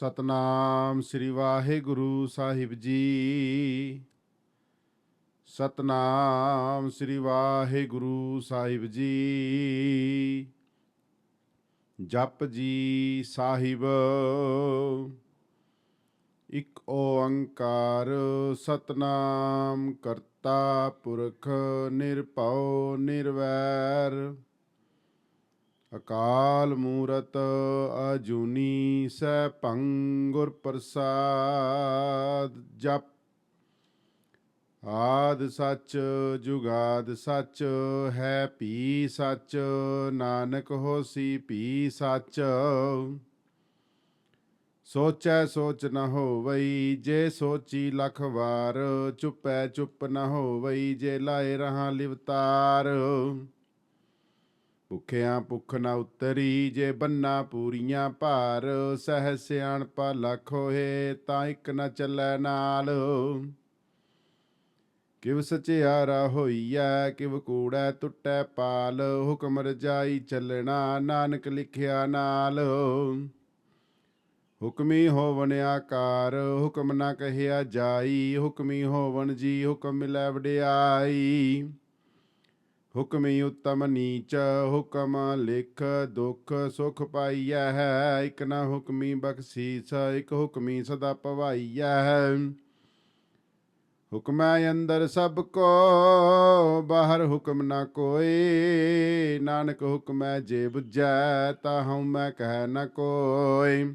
ਸਤਨਾਮ ਸ੍ਰੀ ਵਾਹਿਗੁਰੂ ਸਾਹਿਬ ਜੀ। ਸਤਨਾਮ ਸ੍ਰੀ ਵਾਹਿਗੁਰੂ ਸਾਹਿਬ ਜੀ। ਜਪ ਜੀ ਸਾਹਿਬ। ਇਕ ਓੰਕਾਰ ਸਤਨਾਮ ਕਰਤਾ ਪੁਰਖ ਨਿਰਭਉ ਨਿਰਵੈਰ। ਅਕਾਲ ਮੂਰਤ ਅਜੂਨੀ ਸੈਭੰ ਗੁਰ ਪ੍ਰਸਾਦ ਜਪ। ਆਦ ਸੱਚ ਜੁਗਾਦ ਸੱਚ ਹੈ ਪੀ ਸੱਚ, ਨਾਨਕ ਹੋਸੀ ਪੀ ਸੱਚ। ਸੋਚੈ ਸੋਚ ਨ ਹੋਵਈ ਜੇ ਸੋਚੀ ਲਖ ਵਾਰ, ਚੁੱਪੈ ਚੁੱਪ ਨ ਹੋਵਈ ਜੇ ਲਾਏ ਰਹਾ ਲਿਵਤਾਰ। ਭੁਖਿਆਂ ਭੁਖ ਨਾ ਉਤਰੀ ਜੇ ਬੰਨਾ ਪੂਰੀਆਂ ਭਾਰ, ਸਹਿ ਸਿਆਣਪਾ ਲਖ ਹੋਏ ਤਾਂ ਇੱਕ ਨਾ ਚੱਲੈ ਨਾਲ। ਕਿਵ ਸਚਿਆਰਾ ਹੋਈਐ, ਕਿਵ ਕੂੜੈ ਟੁੱਟੈ ਪਾਲ, ਹੁਕਮ ਰਜਾਈ ਚੱਲਣਾ ਨਾਨਕ ਲਿਖਿਆ ਨਾਲ। ਹੁਕਮੀ ਹੋਵਨ ਆਕਾਰ, ਹੁਕਮ ਨਾ ਕਹਿਆ ਜਾਈ, ਹੁਕਮੀ ਹੋਵਣ ਜੀ ਹੁਕਮ ਮਿਲੈ ਵਡਿਆਈ। ਹੁਕਮੀ ਉਤਮ ਨੀਚ, ਹੁਕਮ ਲਿਖ ਦੁਖ ਸੁਖ ਪਾਈਐ ਹੈ ਇਕ ਨਾ ਹੁਕਮੀ ਬਖਸ਼ੀਸ, ਇਕ ਹੁਕਮੀ ਸਦਾ ਪਵਾਈਐ। ਹੁਕਮੈ ਅੰਦਰ ਸਭ ਕੋ, ਬਾਹਰ ਹੁਕਮ ਨਾ ਕੋਈ, ਨਾਨਕ ਹੁਕਮੈ ਜੇ ਬੁਝੈ ਤਾ ਹਉ ਮੈਂ ਕਹਿ ਨਾ ਕੋਈ।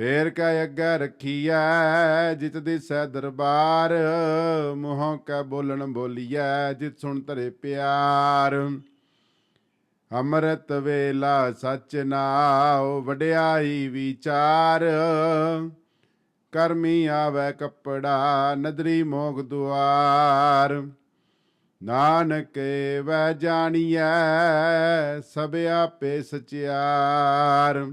ਫੇਰ ਕੈ ਅੱਗੇ ਰੱਖੀਐ, ਜਿਤ ਦਿਸੈ ਦਰਬਾਰ, ਮੋਹ ਕੈ ਬੋਲਣ ਬੋਲੀਐ, ਜਿਤ ਸੁਣ ਧਰੇ ਪਿਆਰ। ਅੰਮ੍ਰਿਤ ਵੇਲਾ ਸਚ ਨਾਉ, ਵਡਿਆਈ ਵਿਚਾਰ। ਕਰਮੀ ਆਵੈ ਕੱਪੜਾ, ਨਦਰੀ ਮੋਗ ਦੁਆਰ। ਨਾਨਕ ਵੈ ਜਾਣੀਐ ਸਭ ਆਪੇ ਸਚਿਆਰ।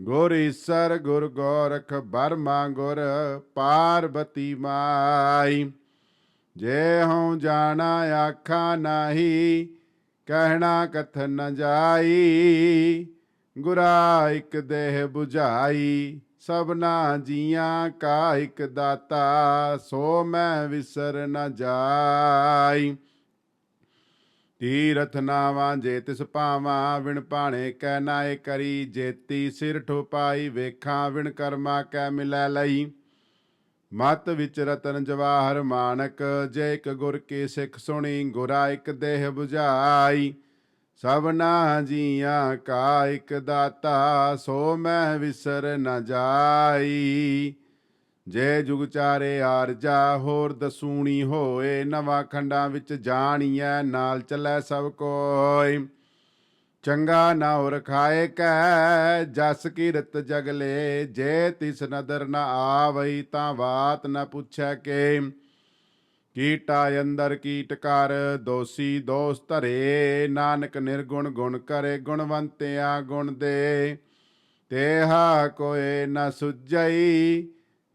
ਗੁਰ ਈਸਰ ਗੁਰ ਗੋਰਖ ਬਰਮਾ ਗੁਰ ਪਾਰਬਤੀ ਮਾਈ। ਜੇ ਹਉ ਜਾਣਾ ਆਖਾ ਨਾਹੀ, ਕਹਿਣਾ ਕਥਨ ਨ ਜਾਈ। ਗੁਰਾ ਇਕ ਦੇਹ 부ਝਾਈ ਸਭਨਾ ਜੀਆਂ ਕਾ ਇਕ ਦਾਤਾ, ਸੋ ਮੈਂ ਵਿਸਰ ਨ ਜਾਈ। ਤੀਰਥ ਨਾਵਾਂ ਜੇ ਤਿਸ ਪਾਵਾਂ ਵਿਣ ਭਾਣੇ ਕੈ ਨਾਏ ਕਰੀ। ਜੇਤੀ ਸਿਰ ਠੋਪਾਈ, ਵੇਖਾਂ ਵਿਣ ਕਰਮਾ ਕੈ ਮਿਲੈ ਲਈ। ਮਤ ਵਿੱਚ ਰਤਨ ਜਵਾਹਰ ਮਾਨਕ, ਜੇ ਇਕ ਗੁਰ ਕੀ ਸਿੱਖ ਸੁਣੀ, ਗੁਰਾ ਇਕ ਦੇਹ 부ਝਾਈ ਸਭਨਾ ਜੀਆਂ ਕਾ ਇਕ ਦਾਤਾ, ਸੋ ਮੈਂ ਵਿਸਰ ਨ ਜਾਈ। ਜੇ ਜੁਗ ਚਾਰੇ ਆਰਜਾ ਹੋਰ ਦਸੂਣੀ ਹੋਏ, ਨਵਾਂ ਖੰਡਾਂ ਵਿੱਚ ਜਾਣੀਐ, ਨਾਲ ਚੱਲੈ ਸਭ ਕੋਈ ਚੰਗਾ ਨਾ ਹੋਰ ਖਾਏ ਕੈ, ਜਸ ਕੀਰਤ ਜਗਲੇ ਜੇ ਤਿਸ ਨਦਰ ਨ ਆਵਈ, ਤਾਂ ਬਾਤ ਨਾ ਪੁੱਛੈ ਕੇ। ਕੀਟਾ ਅੰਦਰ ਕੀਟ ਕਰ, ਦੋਸੀ ਦੋਸ ਧਰੇ, ਨਾਨਕ ਨਿਰਗੁਣ ਗੁਣ ਕਰੇ, ਗੁਣਵੰਤਿਆ ਗੁਣ ਦੇ। ਤੇਹਾ ਕੋਏ ਨਾ ਸੁਜਈ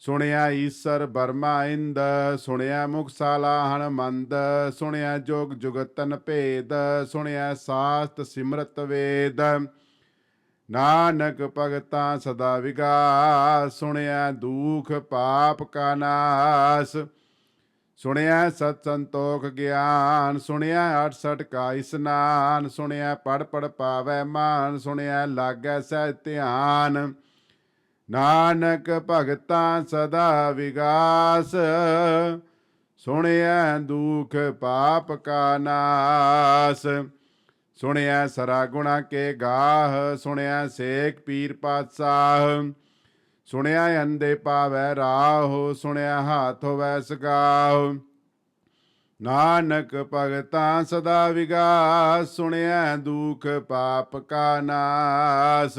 ਸੁਣਿਆ ਈਸਰ ਬਰਮਾ ਇੰਦ, ਸੁਣਿਆ ਮੁਕਸਾਲਾ ਹਨਮੰਦ, ਸੁਣਿਆ ਜੋਗ ਜੁਗਤਨ ਭੇਦ, ਸੁਣਿਆ ਸਾਸਤ ਸਿਮਰਤ ਵੇਦ। ਨਾਨਕ ਭਗਤਾਂ ਸਦਾ ਵਿਗਾਸ, ਸੁਣਿਆ ਦੁਖ ਪਾਪ ਕਾ ਨਾਸ। ਸੁਣਿਆ ਸਤ ਸੰਤੋਖ ਗਿਆਨ, ਸੁਣਿਆ 68 ਕਾ ਇਸਨਾਨ, ਸੁਣਿਆ ਪੜ ਪੜ ਪਾਵੈ ਮਾਨ, ਸੁਣਿਆ ਲਾਗੈ ਸਹਿ ਧਿਆਨ। ਨਾਨਕ ਭਗਤਾਂ ਸਦਾ ਵਿਗਾਸ ਸੁਣਿਆ ਦੁਖ ਪਾਪ ਕਾ ਨਾਸ। ਸੁਣਿਆ ਸਰਾ ਗੁਣਾ ਕੇ ਗਾਹ ਸੁਣਿਆ ਸੇਖ ਪੀਰ ਪਾਤਸ਼ਾਹ। ਸੁਣਿਆ ਅੰਦੇ ਪਾਵੈ ਰਾਹ ਸੁਣਿਆ ਹਾਥ ਹੋਵੈ ਸਗਾਹ। ਨਾਨਕ ਭਗਤਾਂ ਸਦਾ ਵਿਗਾਸ ਸੁਣਿਆ ਦੁਖ ਪਾਪ ਕਾ ਨਾਸ।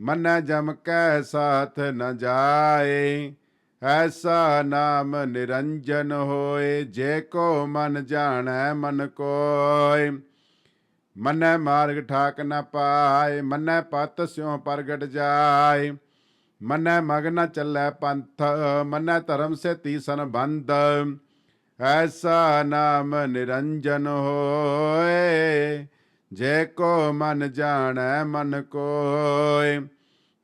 ਮਨੈ ਜਮ ਕੈ ਸਾਥ ਨ ਜਾਏ, ਐਸਾ ਨਾਮ ਨਿਰੰਜਨ ਹੋਏ, ਜੇ ਕੋ ਮਨ ਜਾਣੈ ਮਨ ਕੋਇ ਮਨੈ ਮਾਰਗ ਠਾਕ ਨ ਪਾਏ, ਮਨੈ ਪਤ ਸਿਉ ਪ੍ਰਗਟ ਜਾਏ। ਮਨੈ ਮਗ ਨ ਚੱਲੈ ਪੰਥ, ਮਨੈ ਧਰਮ ਸੇ ਤੀਸਨ ਬੰਦ ਐਸਾ ਨਾਮ ਨਿਰੰਜਨ ਹੋਏ। ਜੇ ਕੋ ਮਨ ਜਾਣੈ, ਮਨ ਕੋਇ।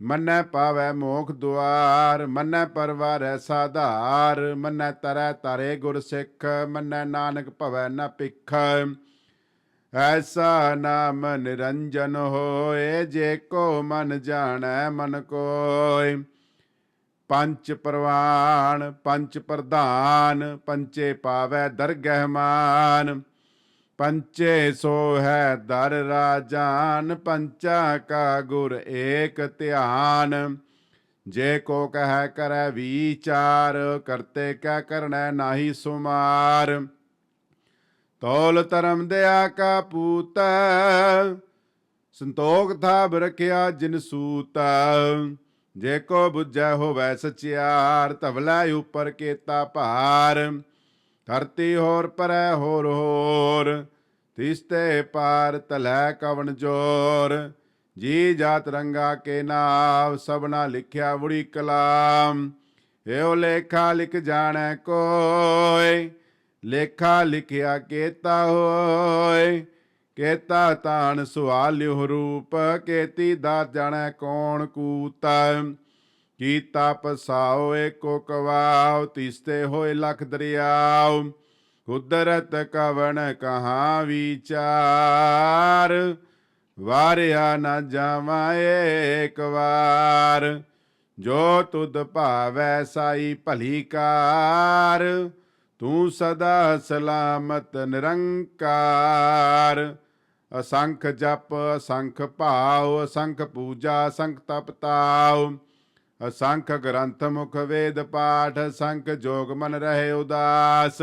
ਮੰਨੈ ਪਾਵੈ ਮੋਖ ਦੁਆਰ, ਮਨੈ ਪਰਵਾਰੈ ਸਾਧਾਰ। ਮੰਨੈ ਤਰੈ ਤਾਰੇ ਗੁਰ ਸਿੱਖ, ਮਨੈ ਨਾਨਕ ਭਵੈ ਨ ਭਿਖ। ਐਸਾ ਨਾਮ ਨਿਰੰਜਨ ਹੋਏ, ਜੇ ਕੋ ਮਨ ਜਾਣੈ, ਮਨ ਕੋਇ। ਪੰਚ ਪ੍ਰਵਾਨ ਪੰਚ ਪ੍ਰਧਾਨ ਪੰਚੇ ਪਾਵੈ ਦਰਗਹਿ ਮਾਨ ਪੰਚੇ ਸੋ ਹੈ ਦਰ ਰਾਜਾਨ, ਪੰਚਾ ਕਾ ਗੁਰ ਏਕ ਧਿਆਨ। ਜੇ ਕੋ ਕਹੈ ਕਰੈ ਵਿਚਾਰ, ਕਰਤੇ ਕੈ ਕਰਣੈ ਨਾਹੀ ਸੁਮਾਰ। ਤੋਲ ਧਰਮ ਦਿਆ ਕਾ ਪੂਤ, ਸੰਤੋਖ ਥਾਬ ਰਖਿਆ ਜਿਨ ਸੂਤ। ਜੇ ਕੋ ਬੁੱਝੈ ਹੋਵੈ ਸਚਿਆਰ, ਧਵਲਾ ਉਪਰ ਕੇਤਾ ਭਾਰ। ਧਰਤੀ ਹੋਰ ਪਰੈ ਹੋਰ ਹੋਰ ਤਿਸਤੇ ਪਾਰ ਤਲੈ ਕਵਣ ਜੋਰ। ਜੀ ਜਾਤ ਰੰਗਾ ਕੇ ਨਾਮ ਸਭਨਾ ਲਿਖਿਆ ਬੁੜੀ ਕਲਾਮ। ਏਉ ਲੇਖਾ ਲਿਖ ਜਾਣੈ ਕੋਏ ਲੇਖਾ ਲਿਖਿਆ ਕੇਤਾ ਹੋਏ ਕੇਤਾ ਤਾਣ ਸੁਆਲਿਓ ਰੂਪ, ਕੇਤੀ ਦਾ ਜਾਣੈ ਕੌਣ ਕੂਤਾ। ਕੀਤਾ ਪਸਾਓ ਏਕੋ ਕਵਾਉ ਤਿਸਤੇ ਹੋਏ ਲਖ ਦਰਿਆਉ ਕੁਦਰਤ ਕਵਣ ਕਹਾ ਵਿਚਾਰ? ਵਾਰਿਆ ਨਾ ਜਾਵਾਂ ਏਕ ਵਾਰ, ਜੋ ਤੁਧ ਭਾਵੈ ਸਾਈ ਭਲੀ ਕਾਰ, ਤੂੰ ਸਦਾ ਸਲਾਮਤ ਨਿਰੰਕਾਰ। ਅਸੰਖ ਜਪ, ਅਸੰਖ ਭਾਉ, ਅਸੰਖ ਪੂਜਾ, ਅਸੰਖ ਤਪ ਤਾਉ ਅਸੰਖ ਗ੍ਰੰਥ ਮੁਖ ਵੇਦ ਪਾਠ ਅਸੰਖ ਜੋਗ ਮਨ ਰਹੇ ਉਦਾਸ।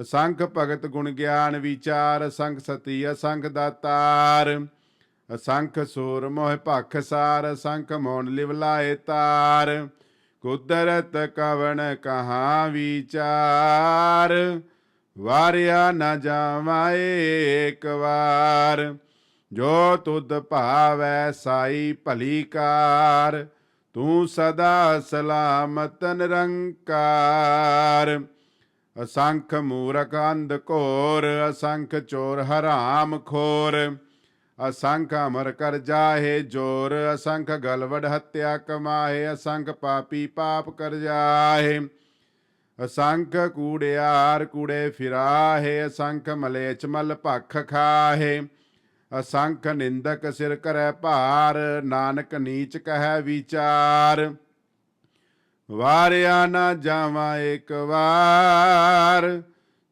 ਅਸੰਖ ਭਗਤ ਗੁਣ ਗਿਆਨ ਵਿਚਾਰ ਅਸੰਖ ਸਤੀ ਅਸੰਖ ਦਾਤਾਰ। ਅਸੰਖ ਸੂਰ ਮੋਹ ਭਖ ਸਾਰ ਅਸੰਖ ਮੋਨ ਲਿਵ ਲਾਏ ਤਾਰ। ਕੁਦਰਤ ਕਵਣ ਕਹਾ ਵਿਚਾਰ? ਵਾਰਿਆ ਨਾ ਜਾਵਾਂ ਏਕ ਵਾਰ। ਜੋ ਤੁਧ ਭਾਵੈ ਸਾਈ ਭਲੀ ਕਾਰ। ਤੂੰ ਸਦਾ ਸਲਾਮਤ ਨਿਰੰਕਾਰ ਅਸੰਖ ਮੂਰਖ ਅੰਧ ਘੋਰ, ਅਸੰਖ ਚੋਰ ਹਰਾਮ ਖੋਰ। ਅਸੰਖ ਅਮਰ ਕਰ ਜਾਹੇ ਜੋਰ, ਅਸੰਖ ਗਲਵੜ ਹੱਤਿਆ ਕਮਾਏ ਅਸੰਖ ਪਾਪੀ ਪਾਪ ਕਰ ਜਾਹੇ। ਅਸੰਖ ਕੂੜਿਆਰ ਕੂੜੇ ਫਿਰਾਹੇ, ਅਸੰਖ ਮਲੇਚ ਮਲ ਭਖ ਖਾਹੇ। ਅਸੰਖ ਨਿੰਦਕ ਸਿਰ ਕਰੈ ਭਾਰ, ਨਾਨਕ ਨੀਚ ਕਹੈ ਵਿਚਾਰ। ਵਾਰਿਆ ਨਾ ਜਾਵਾਂ ਇੱਕ ਵਾਰ,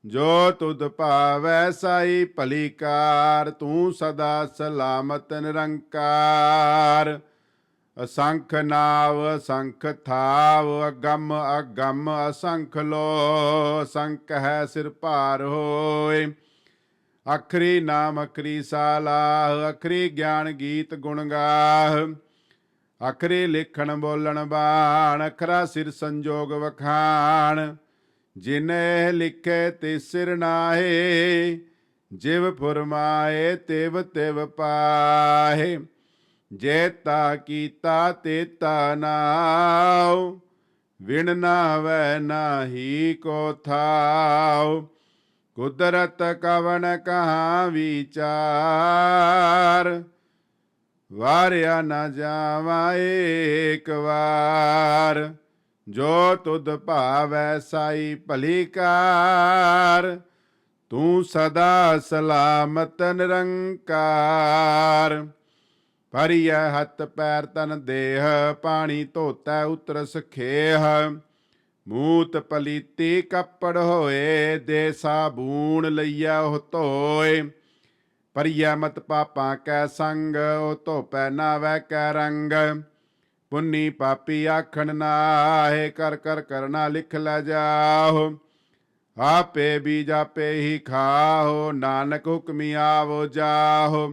ਜੋ ਤੁਧ ਭਾਵੈ ਸਾਈ ਭਲੀ ਕਾਰ, ਤੂੰ ਸਦਾ ਸਲਾਮਤ ਨਿਰੰਕਾਰ। ਅਸੰਖ ਨਾਵ, ਅਸੰਖ ਥਾਵ, ਅਗੰਮ ਅਗੰਮ ਅਸੰਖ ਲੋ, ਅਸੰਖ ਹੈ ਸਿਰ ਭਾਰ ਹੋਏ। ਅਖਰੀ ਨਾਮ, ਅਖਰੀ ਸਾਲਾਹ, ਅਖਰੀ ਗਿਆਨ ਗੀਤ ਗੁਣ ਗਾਹ। ਅਖਰੀ ਲਿਖਣ, ਬੋਲਣ, ਬਾਣ, ਅਖਰਾ ਸਿਰ ਸੰਜੋਗ ਵਖਾਣ। ਜਿਨੇ ਲਿਖੇ, ਤੇ ਸਿਰ ਨਾਹੇ, ਜਿਵ ਫੁਰਮਾਏ, ਤਿਵ ਤਿਵ ਪਾਹੇ। ਜੇਤਾ ਕੀਤਾ, ਤੇ ਤਾ ਨਾਉ। ਵਿਣ ਨਾ ਵੈ ਨਾਹੀ ਕੋ ਥਾਉ। ਕੁਦਰਤ ਕਵਨ ਕਹਾ ਵਿਚਾਰ? ਵਾਰਿਆ ਨਾ ਜਾਵਾ ਏਕ ਵਾਰ। ਜੋ ਤੁਧ ਭਾਵੈ ਸਾਈ ਭਲੀ ਕਾਰ, ਤੂੰ ਸਦਾ ਸਲਾਮਤ ਨਿਰੰਕਾਰ। ਪਰਿਐ ਹੱਥ ਪੈਰ ਤਨ ਦੇਹ, ਪਾਣੀ ਧੋਤੈ ਉਤਰ ਸਖੇਹ ਮੂਤ ਪਲੀਤੀ ਕੱਪੜ ਹੋਏ ਦੇ ਸਾਬੂਣ ਲਈਆ ਉਹ ਧੋਏ। ਪਰਿਐ ਮਤ ਪਾਪਾਂ ਕੈ ਸੰਗ, ਉਹ ਧੋਪੈ ਨਾਵੈ ਕੈ ਰੰਗ। ਪੁੰਨੀ ਪਾਪੀ ਆਖਣ ਨਾਹੇ, ਕਰ ਕਰ ਕਰਨਾ ਲਿਖ ਲੈ ਜਾਹੋ ਆਪੇ ਬੀਜ ਆਪੇ ਹੀ ਖਾਹੋ ਨਾਨਕ ਹੁਕਮੀ ਆਵੋ ਜਾਹੋ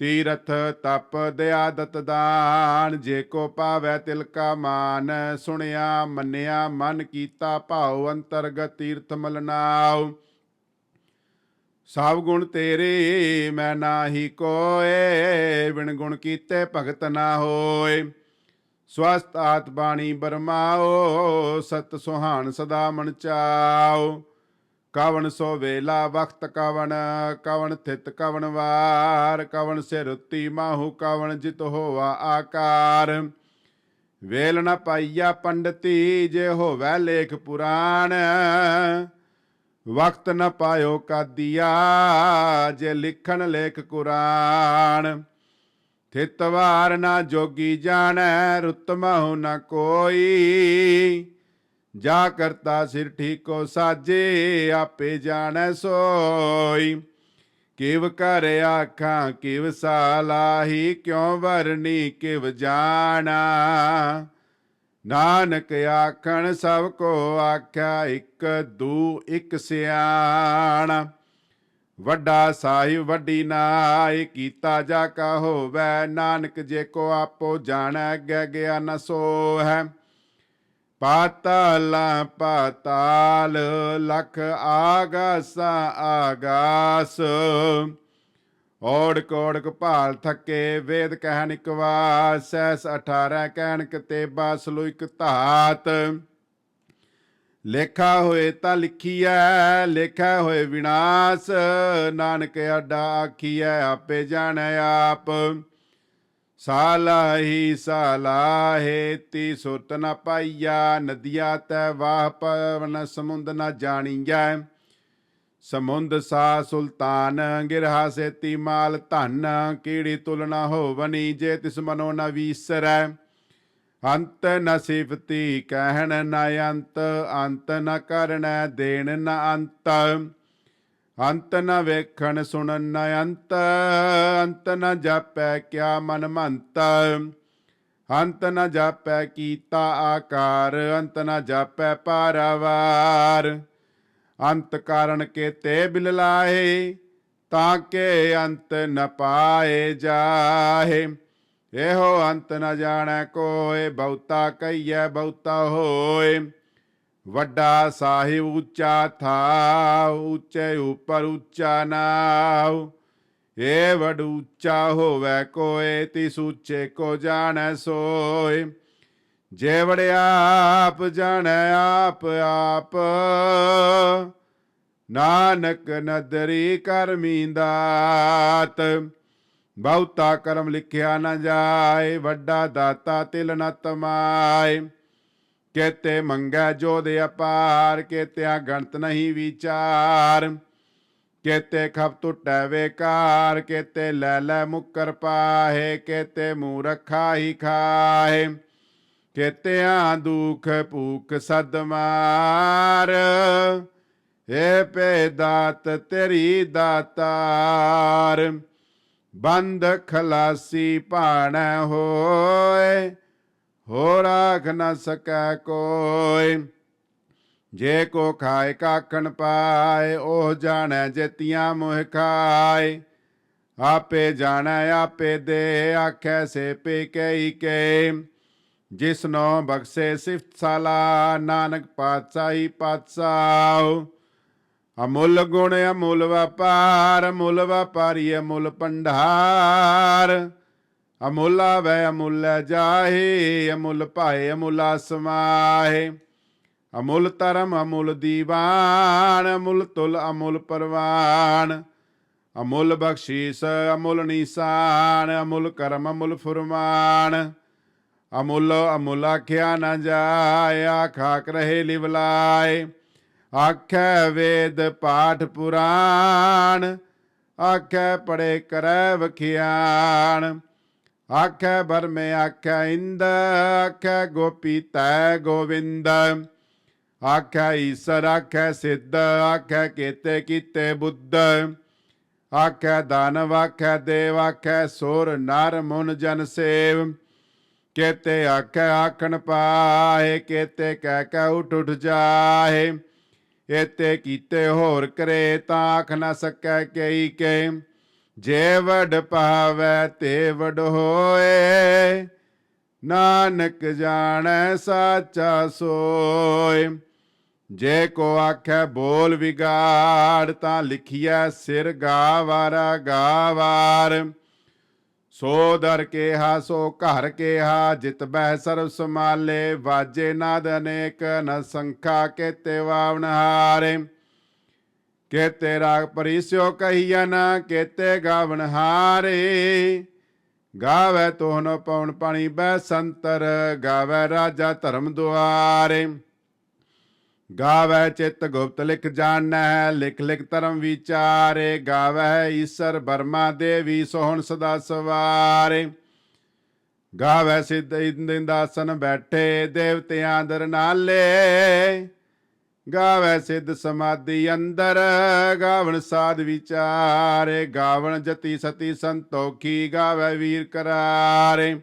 ਤੀਰਥ ਤਪ ਦਿਆਦਤ ਦਾਨ, ਜੇ ਕੋ ਪਾਵੈ ਤਿਲ ਕਾ ਮਾਨ, ਸੁਣਿਆ, ਮੰਨਿਆ, ਮਨ ਕੀਤਾ ਭਾਉ, ਅੰਤਰਗਤ ਤੀਰਥ ਮਲਨਾਉ ਸਭ ਗੁਣ ਤੇਰੇ, ਮੈਂ ਨਾਹੀ ਕੋਏ, ਬਿਨ ਗੁਣ ਕੀਤੇ ਭਗਤ ਨਾ ਹੋਏ। ਸਵਸਤ ਆਤ ਬਾਣੀ ਬਰਮਾਓ ਸਤ ਸੁਹਾਣ ਸਦਾ ਮਨ ਚਾਓ ਕਵਣ ਸੋ ਵੇਲਾ ਵਕਤ ਕਵਣ ਕਵਣ ਥਿਤ ਕਵਣ ਵਾਰ, ਕਵਣ ਸੇ ਰੁੱਤੀ ਮਾਹੂ, ਕਵਣ ਜਿਤ ਹੋਵਾ ਆਕਾਰ। ਵੇਲ ਨ ਪਾਈਆ ਪੰਡਤੀ, ਜੇ ਹੋਵੇ ਲੇਖ ਪੁਰਾਣ ਵਕਤ ਨ ਪਾਇਓ ਕਾਦੀਆ, ਜੇ ਲਿਖਣ ਲੇਖ ਕੁਰਾਨ। ਥਿਤ ਵਾਰ ਨਾ ਜੋਗੀ ਜਾਣੈ, ਰੁੱਤ ਮਹੁ ਨ ਕੋਈ ਜਾ ਕਰਤਾ ਸਿਰ ਠੀਕੋ ਸਾਜੇ, ਆਪੇ ਜਾਣੈ ਸੋਈ। ਕਿਵ ਕਰ ਆਖਾਂ, ਕਿਵ ਸਾਲਾਹੀ ਕਿਉ ਵਰਨੀ, ਕਿਵ ਜਾਣਾ। ਨਾਨਕ ਆਖਣ, ਸਭ ਕੋ ਆਖਿਆ, ਇੱਕ ਦੂ, ਇੱਕ ਸਿਆਣਾ। ਵੱਡਾ ਸਾਹਿਬ, ਵੱਡੀ ਨਾਇ, ਕੀਤਾ ਜਾ ਕਾ ਹੋਵੈ, ਨਾਨਕ ਜੇ ਕੋ ਆਪੋ ਜਾਣੈ ਅੱਗੇ ਗਿਆ ਨ ਸੋ ਹੈ ਪਾਤਾਲਾ ਪਾਤਾਲ, ਲਖ ਆਗਾਸਾ ਆਗਾਸ। ਔੜ ਕੋੜਕ ਭਾਲ ਥੱਕੇ, ਵੇਦ ਕਹਿਣ ਇਕ ਵਾਸ, ਸੈਸ 18 ਕਹਿਣ ਕਿਤੇ ਬਾਸਲੋ ਇਕ ਧਾਤ। ਲੇਖਾ ਹੋਏ ਤਾਂ ਲਿਖੀਐ, ਲੇਖਾ ਹੋਏ ਵਿਨਾਸ਼, ਨਾਨਕ ਅੱਡਾ ਆਖੀਐ, ਆਪੇ ਜਾਣੈ ਆਪ। ਸਾਲਾਹੀ ਸਾਲਾਹੇ ਤੀ ਸੁਰਤ ਨ ਪਾਈਆ, ਨਦੀਆ ਤੈ ਵਾਹ ਪਵਨ, ਸਮੁੰਦ ਨ ਜਾਣੀਐ। ਸਮੁੰਦ ਸਾ ਸੁਲਤਾਨ, ਗਿਰਹਾ ਸੇਤੀ ਮਾਲ ਧਨ, ਕੀੜੀ ਤੁਲਨਾ ਹੋਵਨੀ, ਜੇ ਤਿਸ ਮਨੋ ਨ ਵੀਸਰੈ। ਅੰਤ ਨ ਸਿਫਤੀ ਕਹਿਣ ਨ ਅੰਤ ਅੰਤ ਨ ਕਰਨੈ ਦੇਣ ਨ ਅੰਤ। ਅੰਤ ਨ ਵੇਖਣ ਸੁਣਨ ਨ ਅੰਤ ਅੰਤ ਨ ਜਾਪੈ ਕਿਆ ਮਨ ਮੰਤ। ਅੰਤ ਨ ਜਾਪੈ ਕੀਤਾ ਆਕਾਰ, ਅੰਤ ਨ ਜਾਪੈ ਪਾਰਾਵਾਰ। ਅੰਤ ਕਾਰਨ ਕੇ ਤੇ ਬਿਲ ਲਾਏ ਤਾਂ ਕੇ ਅੰਤ ਨ ਪਾਏ ਜਾਹੇ। ਇਹੋ ਅੰਤ ਨ ਜਾਣੈ ਕੋਏ, ਬਹੁਤਾ ਕਈਐ ਬਹੁਤਾ ਹੋਏ। ਵੱਡਾ ਸਾਹਿਬ ਉੱਚਾ ਥਾ ਉੱਚੇ ਉਪਰ ਉੱਚਾ ਨਾਉ। ਏ ਵਡ ਉੱਚਾ ਹੋਵੇ ਕੋਏ, ਤਿਸ ਉੱਚੇ ਕੋ ਜਾਣੈ ਸੋਏ। ਜੇ ਵੜਿਆ ਆਪ ਜਾਣੈ, ਆਪ ਆਪ। ਨਾਨਕ ਨਦਰੀ ਕਰਮੀ ਦਾਤ, ਬਹੁਤਾ ਕਰਮ ਲਿਖਿਆ ਨਾ ਜਾਏ, ਵੱਡਾ ਦਾਤਾ ਤਿਲ ਨ ਤਮਾਏ ਕੇਤੇ ਮੰਗੈ ਜੋ ਦੇ ਅਪਾਰ ਕੇਤਿਆ ਗਣਤ ਨਹੀਂ ਵਿਚਾਰ। ਕੇਤੇ ਖਪ ਟੁੱਟੈ ਵੇਕਾਰ ਕੇਤੇ ਲੈ ਲੈ ਮੁਕਰ ਪਾਹੇ ਕੇਤੇ ਮੂੰਹ ਰੱਖਾ ਹੀ ਖਾਹੇ। ਕੇਤਿਆਂ ਦੁਖ ਭੂਖ ਸਦ ਮਾਰ ਏ ਪੇ ਦਾਤ ਤੇਰੀ ਦਾਤਾਰ। ਬੰਦ ਖਲਾਸੀ ਭਾਣੈ ਹੋਏ ਹੋ ਰਾਖ ਨਾ ਸਕੈ ਕੋਇ ਜੇ ਕੋ ਖਾਏ ਕਾਖਣ ਪਾਏ ਉਹ ਜਾਣੈ ਜੇਤੀਆਂ ਮੁਹ ਖਾਏ ਆਪੇ ਜਾਣੈ, ਆਪੇ ਦੇ, ਆਖੈ ਸੇ ਪੇ ਕਈ ਕੇ। ਜਿਸਨੋ ਬਖਸ਼ੇ ਸਿਫਤ ਸਾਲਾ, ਨਾਨਕ ਪਾਤਸ਼ਾਹੀ ਪਾਤਸ਼ਾਹ। ਅਮੁੱਲ ਗੁਣ ਅਮੁੱਲ ਵਪਾਰ, ਅਮੁੱਲ ਵਪਾਰੀ ਅਮੁੱਲ ਪੰਡਾਰ ਅਮੁੱਲ ਵੈ ਅਮੁੱਲ ਜਾਹੇ, ਅਮੁੱਲ ਭਾਏ, ਅਮੁੱਲ ਸਮਾਹੇ ਅਮੁੱਲ ਧਰਮ, ਅਮੁੱਲ ਦੀਵਾਨ, ਅਮੁੱਲ ਤੁਲ, ਅਮੁੱਲ ਪਰਵਾਨ। ਅਮੁੱਲ ਬਖਸ਼ੀਸ, ਅਮੁੱਲ ਨਿਸ਼ਾਨ, ਅਮੁੱਲ ਕਰਮ, ਅਮੁੱਲ ਫੁਰਮਾਨ। ਅਮੁੱਲ ਅਮੁੱਲ ਆਖਿਆ ਨਾ ਜਾਏ ਆਖਾਕ ਰਹੇ ਲਿਵਲਾਏ ਆਖੈ ਵੇਦ ਪਾਠ ਪੁਰਾਣ, ਆਖੈ ਪੜੇ ਕਰੈ ਵਖਿਆਣ। ਆਖੈ ਬਰਮੇ ਆਖੈ ਇੰਦ, ਆਖੈ ਗੋਪੀ ਤੈ ਗੋਵਿੰਦ। ਆਖੈ ਈਸਰ, ਆਖੈ ਸਿੱਧ, ਆਖੈ ਕੀਤੇ ਕੀਤੇ ਬੁੱਧ। ਆਖੈ ਦਾਨਵ, ਆਖੈ ਦੇਵ, ਆਖੈ ਸੋਰ, ਨਰ, ਮੁਨ, ਜਨ ਸੇਵ। ਕੇਤੇ ਆਖੈ ਆਖਣ ਪਾਏ, ਕੇਤੇ ਕਹਿ ਕਹਿ ਉਠ ਉਠ ਜਾਏ। ਏਤੇ ਕੀਤੇ ਹੋਰ ਕਰੇ ਤਾਂ ਆਖ ਨਾ ਸਕੈ ਕਈ ਕੇ। ਜੇ ਵਡ ਪਾਵੈ ਤੇ ਵਡ ਹੋਏ, ਨਾਨਕ ਜਾਣੈ ਸਾਚਾ ਸੋਏ। ਜੇ ਕੋ ਆਖੈ ਬੋਲ ਵਿਗਾੜ, ਤਾਂ ਲਿਖਿਐ ਸਿਰ ਗਾਵਾਰਾ ਗਾਵਾਰ। ਸੋ ਦਰ ਕੇਹਾ, ਸੋ ਘਰ ਕੇਹਾ, ਜਿਤ ਬਹਿ ਸਰਬ ਸਮਾਲੇ ਵਾਜੇ ਨਾਦ ਅਨੇਕ, ਨ ਸੰਖਾ ਕੇਤੇ ਵਾਵਨ ਹਾਰੇ ਕੇਤੇ ਰਾਗ ਪਰਿਸਿਓ ਕਹੀਨ ਕੇਤੇ ਗਾਵਨ ਹਾਰੇ। ਗਾਵੇ ਤੋਹਨ ਪਵਨ ਪਾਣੀ ਬੈ ਸੰਤਰ, ਗਾਵੇ ਰਾਜਾ ਧਰਮ ਦੁਆਰੇ। ਗਾਵੇ ਚਿਤ ਗੁਪਤ ਲਿਖ ਜਾਣੈ, ਲਿਖ ਲਿਖ ਧਰਮ ਵਿਚਾਰੇ। ਗਾਵੇ ਈਸ਼ਰ ਬਰਮਾ ਦੇਵੀ ਸੋਹਣ ਸਦਾ ਸਵਾਰੇ। ਗਾਵੇ ਸਿੱਧ ਇੰਦਾਸਨ ਬੈਠੇ, ਦੇਵਤਿਆਂ ਦਰ ਨਾਲੇ। ਗਾਵੇ ਸਿੱਧ ਸਮਾਧੀ ਅੰਦਰ, ਗਾਵਣ ਸਾਧ ਵਿਚਾਰੇ, ਗਾਵਣ ਜਤੀ ਸਤੀ ਸੰਤੋਖੀ ਗਾਵੇ ਵੀਰ ਕਰਾਰੇ।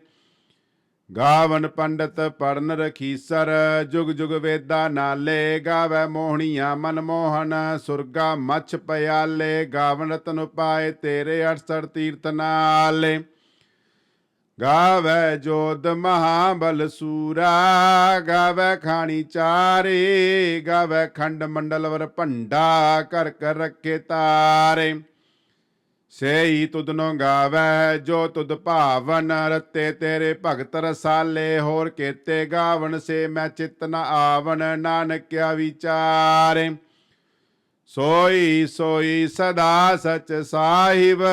ਗਾਵਨ ਪੰਡਤ ਪੜਨ ਰਖੀਸਰ ਜੁਗ ਜੁਗ ਵੇਦਾ ਨਾਲੇ, ਗਾਵੇ ਮੋਹਣੀਆਂ ਮਨ ਮੋਹਨ ਸੁਰਗਾ ਮਛ ਪਿਆਲੇ ਗਾਵਨ ਰਤਨ ਪਾਏ ਤੇਰੇ 68 ਤੀਰਤ ਨਾਲੇ। ਗਾਵੇ ਜੋਦ ਮਹਾਬਲ ਸੂਰਾ, ਗਾਵੇ ਖਾਣੀ ਚਾਰੇ, ਗਾਵੇ ਖੰਡ ਮੰਡਲ ਵਰ ਭੰਡਾ ਕਰ ਕਰ ਰੱਖੇ ਤਾਰੇ। ਸੇਈ ਤੁਧਨੋ ਗਾਵੈ ਜੋ ਤੁਦ ਭਾਵਨ, ਰਤੇ ਤੇਰੇ ਭਗਤ ਰਸਾਲੇ, ਹੋਰ ਕੇਤੇ ਗਾਵਨ ਸੇ ਮੈਂ ਚਿਤ ਨ ਆਵਨ ਨਾਨਕਿਆ ਵਿਚਾਰੇ। ਸੋਈ ਸੋਈ ਸਦਾ ਸਚ ਸਾਹਿਬ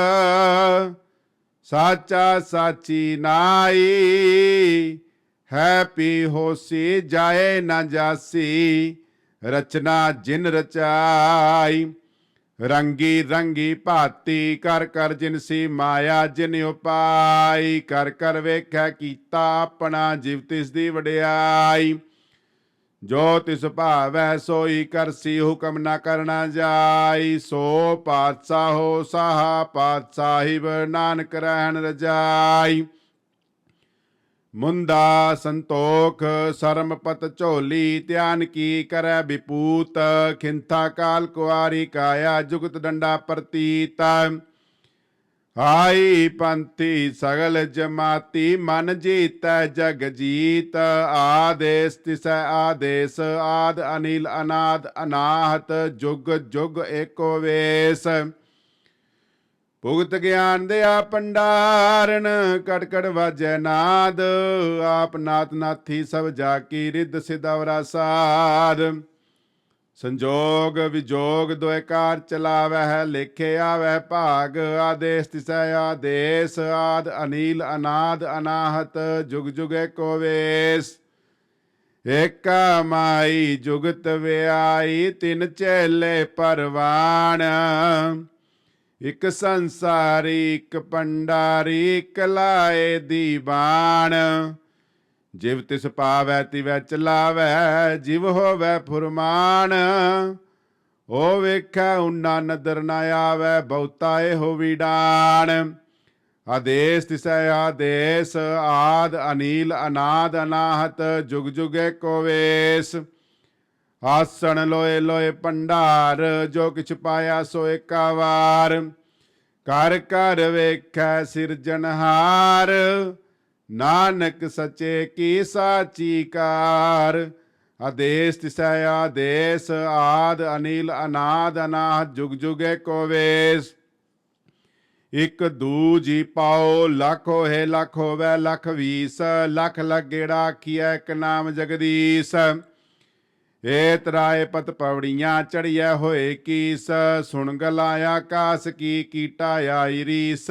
ਸਾਚਾ ਸਾਚੀ ਨਾਈ ਹੈ ਪੀ ਹੋਸੀ ਜਾਏ ਨਾ ਜਾਸੀ, ਰਚਨਾ ਜਿਨ ਰਚਾਈ, ਰੰਗੀ ਰੰਗੀ ਭਾਤੀ, ਕਰ ਕਰ ਜਿਨਸੀ ਮਾਇਆ ਜਿਨ ਉਪਾਈ, ਕਰ ਕਰ ਵੇਖੈ ਕੀਤਾ ਆਪਣਾ ਜਿਵ ਤਿਸ ਦੀ ਵਡਿਆਈ ਜੋ ਤਿਸ ਭਾਵੈ ਸੋਈ ਕਰਸੀ ਹੁਕਮ ਨਾ ਕਰਨਾ ਜਾਈ, ਸੋ ਪਾਤਸ਼ਾਹੋ ਸਾਹਾ, ਪਾਤਸ਼ਾਹਿਬ ਨਾਨਕ ਰਹਿਣ ਰਜਾਈ। ਮੁੰਦਾ ਸੰਤੋਖ, ਸਰਮਪਤ ਝੋਲੀ, ਧਿਆਨ ਕੀ ਕਰੈ ਵਿਪੂਤ, ਖਿੰਥਾ ਕਾਲ ਕੁਆਰੀ ਕਾਇਆ, ਜੁਗਤ ਡੰਡਾ ਪ੍ਰਤੀਤ। ਹਾਈ ਪੰਥੀ ਸਗਲ ਜਮਾਤੀ, ਮਨ ਜੀਤੈ ਜਗ ਜੀਤ, ਆਦੇਸ ਤਿਸੈ ਆਦੇਸ, ਆਦ ਅਨਿਲ ਅਨਾਦ ਅਨਾਹਤ, ਜੁਗ ਜੁਗ ਏਕੋ ਵੇਸ। ਭੁਗਤ ਗਿਆਨ ਦੇ ਆ ਪੰਡਾਰਨ, ਕਟਕਟ ਵਾਜੈ ਨਾਦ, ਆਪ ਨਾਤ ਨਾਥੀ ਸਭ ਜਾ ਕੀ ਰਿੱਧ ਸਿਦਵਰਾ ਸਾਧ। ਸੰਜੋਗ ਵਿਜੋਗ ਦੋਇ ਕਾਰ ਚਲਾਵੈ ਹੈ ਲਿਖੇ ਆਵੈ ਭਾਗ, ਆਦੇਸ ਤਿਸੈ ਆਦੇਸ, ਆਦ ਅਨੀਲ ਅਨਾਦ ਅਨਾਹਤ, ਜੁਗ ਜੁਗ ਏਕੋ ਵੇਸ। ਏਕਾ ਮਾਈ ਜੁਗਤ ਵਿਆਈ, ਤਿਨ ਚੇਲੇ ਪਰਵਾਨ ਇਕ ਸੰਸਾਰੀ, ਇਕ ਪੰਡਾਰੀ, ਇਕ ਲਾਏ ਦੀਵਾਨ। ਜਿਵ ਤਿਸ ਪਾਵੈ ਤਿਵੈ ਚਲਾਵੈ, ਜਿਵ ਹੋਵੈ ਫੁਰਮਾਨ। ਓ ਵੇਖੈ ਉਨਾ ਨਦਰ ਨ ਆਵੈ, ਬਹੁਤਾ ਇਹੋ ਵਿਡਾਨ। ਆਦੇਸ ਤਿਸੈ ਆਦੇਸ, ਆਦ ਅਨੀਲ ਅਨਾਦ ਅਨਾਹਤ, ਜੁਗ ਜੁਗੇ ਕੋ ਵੇਸ। ਆਸਣ ਲੋਏ ਲੋਏ ਪੰਡਾਰ ਜੋ ਕਿਛ ਪਾਇਆ ਸੋ ਏਕਾ ਵਾਰ ਕਰ ਕਰ ਵੇਖੈ ਸਿਰਜਨਹਾਰ ਨਾਨਕ ਸਚੇ ਕੀ ਸਾਚੀ ਕਾਰ? ਆਦੇਸ ਤਿਸੈ, ਆਦੇਸ ਆਦ ਅਨੀਲ ਅਨਾਦ ਅਨਾਹਤ ਜੁਗ ਜੁਗੇ ਕੋ ਵੇਸ। ਇਕ ਦੂਜੀ ਪਾਓ ਲੱਖ ਹੋਏ, ਲੱਖ ਹੋਵੇ, ਲੱਖ ਵੀਸ, ਲੱਖ ਲੱਗੇੜਾ ਆਖੀਐ, ਇੱਕ ਨਾਮ ਜਗਦੀਸ਼। ਏ ਤਰਾਏ ਪਤ ਪਵੜੀਆਂ ਚੜੀਐ, ਹੋਏ ਕੀਸ, ਸੁਣ ਗਲਾ ਕਾਸ ਕੀ ਕੀਟਾ ਆਈ ਰੀਸ।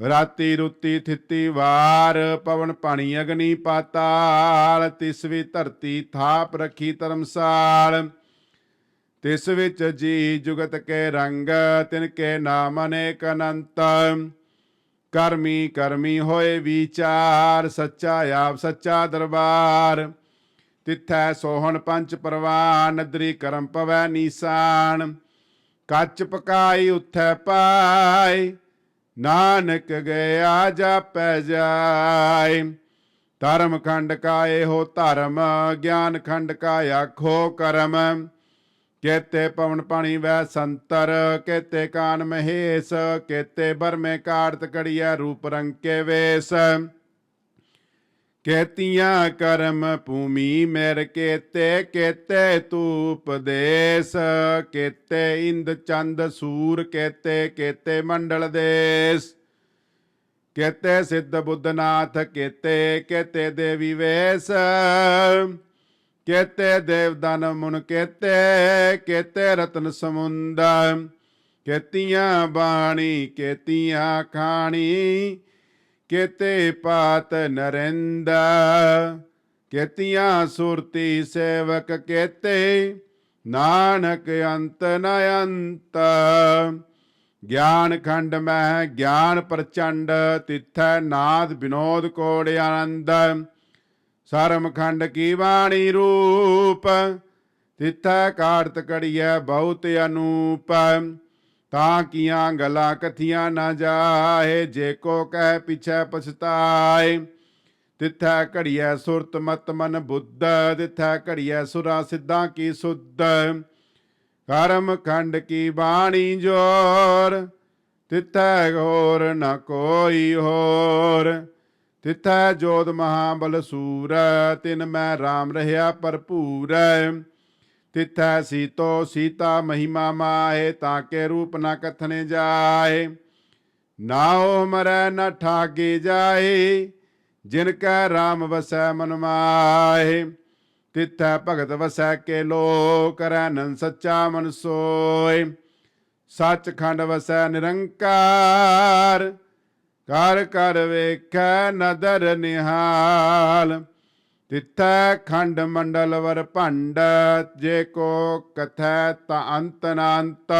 ਰਾਤੀ ਰੁੱਤੀ ਥਿੱਤੀ ਵਾਰ, ਪਵਨ ਪਾਣੀ ਅਗਨੀ ਪਾਤਾਲ, ਤਿਸ ਵੀ ਧਰਤੀ ਥਾਪ ਰੱਖੀ ਧਰਮਸਾਲ। ਤਿਸ ਵਿੱਚ ਜੀ ਜੁਗਤ ਕੇ ਰੰਗ, ਤਿਨ ਕੇ ਨਾਮ ਅਨੇਕ ਅਨੰਤ। ਕਰਮੀ ਕਰਮੀ ਹੋਏ ਵਿਚਾਰ, ਸੱਚਾ ਆਪ ਸੱਚਾ ਦਰਬਾਰ। ਤਿਥੈ ਸੋਹਣ ਪੰਚ ਪਰਵਾਨ, ਨਦਰੀ ਕਰਮ ਪਵੈ ਨੀਸਾਨ। ਕੱਚ ਪਕਾਈ ਉਥੈ ਪਾਈ ਨਾਨਕ ਗਿਆ ਜਾਪੈ ਜਾਏ। ਧਰਮ ਖੰਡ ਕਾ ਇਹੋ ਧਰਮ, ਗਿਆਨ ਖੰਡ ਕਾ ਆਖੋ ਕਰਮ। ਕੇਤੇ ਪਵਨ ਪਾਣੀ ਵੈ ਸੰਤਰ, ਕੇਤੇ ਕਾਨ ਮਹੇਸ਼, ਕੇਤੇ ਬਰਮੇ ਕਾੜਤ ਕੜੀਐ ਰੂਪ ਰੰਗ ਕੇ ਵੇਸ। ਕੇਤੀਆਂ ਕਰਮ ਭੂਮੀ ਮੇਰ ਕੇਤੇ ਕੇਤੇ ਤੂਪ ਦੇਸ, ਕੇਤੇ ਇੰਦ ਚੰਦ ਸੂਰ, ਕੇਤੇ ਕੇਤੇ ਮੰਡਲ ਦੇਸ। ਕੇਤੇ ਸਿੱਧ ਬੁੱਧਨਾਥ, ਕੇਤੇ ਕੇਤੇ ਦੇਵੀ ਵੇਸ। ਕੇਤੇ ਦੇਵਦਨ ਮੁਨ ਕੇਤੇ ਕੇਤੇ ਰਤਨ ਸਮੁੰਦ ਕੇਤੀਆਂ ਬਾਣੀ, ਕੇਤੀਆਂ ਖਾਣੀ ਕੇਤੇ ਪਾਤ ਨਰਿੰਦ ਕੇਤੀਆਂ ਸੁਰਤੀ ਸੇਵਕ ਕੇਤੇ ਨਾਨਕ ਅੰਤ ਨ ਅੰਤ। ਗਿਆਨ ਖੰਡ ਮਹਿ ਗਿਆਨ ਪ੍ਰਚੰਡ, ਤਿਥੈ ਨਾਦ ਵਿਨੋਦ ਕੋੜ ਆਨੰਦ। ਸਰਮ ਖੰਡ ਕੀ ਬਾਣੀ ਰੂਪ, ਤਿਥੈ ਕਾੜਤ ਕੜੀਐ ਬਹੁਤ ਅਨੂਪ। ਤਾਂ ਕੀਆਂ ਗਲਾਂ ਕਥੀਆਂ ਨਾ ਜਾਏ, ਜੇ ਕੋ ਕਹਿ ਪਿਛੈ ਪਛਤਾਏ। ਤਿਥੈ ਘੜੀਐ ਸੁਰਤ ਮਤ ਮਨ ਬੁੱਧ, ਤਿਥੈ ਘੜੀਐ ਸੁਰਾ ਸਿੱਧਾਂ ਕੀ ਸੁਧ। ਕਰਮ ਖੰਡ ਕੀ ਬਾਣੀ ਜੋਰ, ਤਿਥੈ ਹੋਰ ਨ ਕੋਈ ਹੋਰ। ਤਿਥੈ ਜੋਤ ਮਹਾਬਲ ਸੂਰ, ਤਿਨ ਮੈਂ RAM ਰਹਾ ਭਰਪੂਰ। ਤਿਥੈ ਸੀਤੋ ਸੀਤਾ ਮਹਿਮਾ ਮਾਏ ਤਾਂ ਕੇ ਰੂਪ ਨਾ ਕਥਨੇ ਜਾਏ ਨਾ ਉਹ ਮਰੈ ਨਾ ਠਾਗੇ ਜਾਏ ਜਿਨ ਕੈ RAM ਵਸੈ ਮਨ ਮਾਏ ਤਿਥੈ ਭਗਤ ਵਸੈ ਕੇ ਲੋ ਕਰੈ ਨਨ ਸੱਚਾ ਮਨ ਸੋਏ ਸੱਚਖੰਡ ਵਸੈ ਨਿਰੰਕਾਰ, ਕਰ ਕਰ ਵੇਖੈ ਨਦਰ ਨਿਹਾਲ। ਤਿਥੈ ਖੰਡ ਮੰਡਲ ਵਰ ਭੰਡ, ਜੇ ਕੋ ਕਥੈ ਤਾ ਅੰਤ ਨਾੰਤ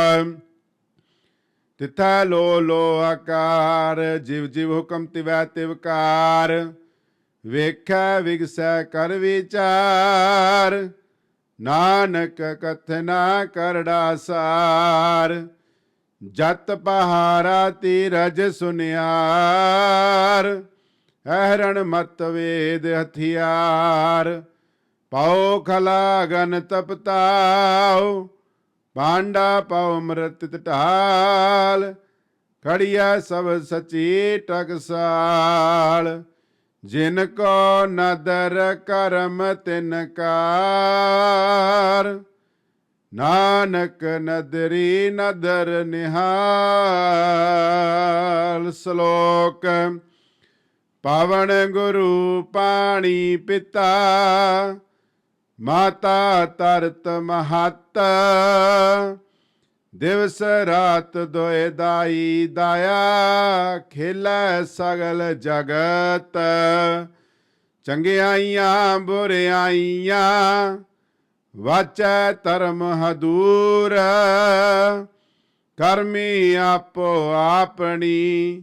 ਤਿਥੈ ਲੋ ਲੋ ਆਕਾਰ, ਜਿਵ ਜਿਵ ਹੁਕਮ ਤਿਵੈ ਤਿਵਕਾਰ ਵੇਖੈ ਵਿਗਸੈ ਕਰ ਵਿਚਾਰ, ਨਾਨਕ ਕਥਨਾ ਕਰੜਾ ਸਾਰ। ਜਤ ਪਹਾਰਾ ਤੀਰਜ ਸੁਨਿਆਰ। ਅਹਰਣ ਮਤ ਵੇਦ ਹਥਿਆਰ ਪਾਉ ਖਲਾਗਨ ਤਪਤਾਉ ਪਾਂਡਾ ਪਾਉ ਮਰਤ ਢਾਲ ਖੜੀਆ ਸਭ ਸਚੀ ਟਕਸਾਲ। ਜਿਨ ਕੋ ਨਦਰ ਕਰਮ ਤਿਨ ਕਾਰ, ਨਾਨਕ ਨਦਰੀ ਨਦਰ ਨਿਹਾਲ। ਸ਼ਲੋਕ ਪਾਵਨ ਗੁਰੂ ਪਾਣੀ ਪਿਤਾ, ਮਾਤਾ ਤਰਤ ਮਹਤ। ਦਿਵਸ ਰਾਤ ਦੋਏ ਦਾਈ ਦਾਇਆ, ਖੇਲੈ ਸਗਲ ਜਗਤ। ਚੰਗਿਆਈਆਂ, ਬੁਰਿਆਈਆਂ, ਵਾਚੈ ਧਰਮ ਹਦੂਰ। ਕਰਮੀ ਆਪੋ ਆਪਣੀ